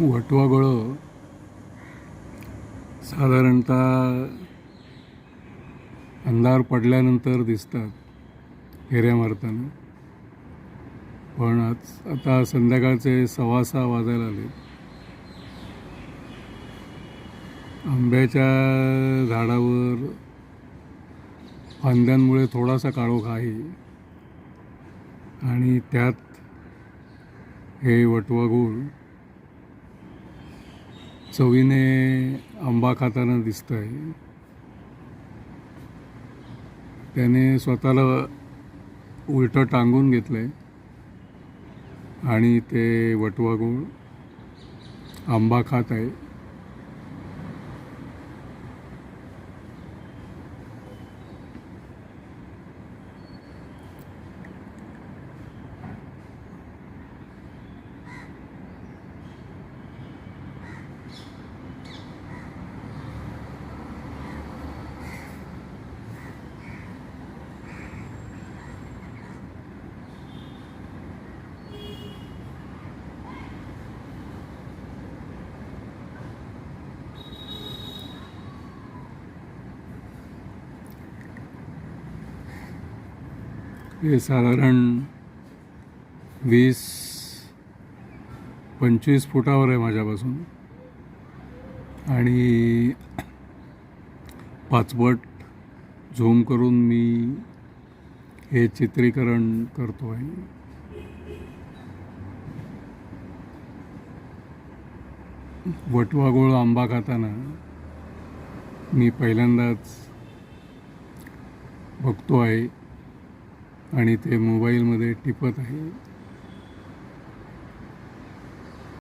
वटवागळं साधारणतः अंधार पडल्यानंतर दिसतात फेऱ्या मारताना. पण आज आता संध्याकाळचे सव्वा सहा वाजायला आले आंब्याच्या झाडावर फांद्यांमुळे थोडासा काळोख आहे. आणि त्यात हे वटवागुळ चवीने आंबा खाताना दिसत आहे त्याने स्वतःला उलटं टांगून घेतलं आहे आणि ते वटवागूळ आंबा खात आहे. हे साधारण वीस पंचवीस फुटावर आहे माझ्यापासून. आणि पाचपट झूम करून मी हे चित्रीकरण करतो आहे वटवागोळ आंबा खाताना मी पहिल्यांदाच बघतो आहे आणि ते मोबाईलमध्ये टिपत आहे.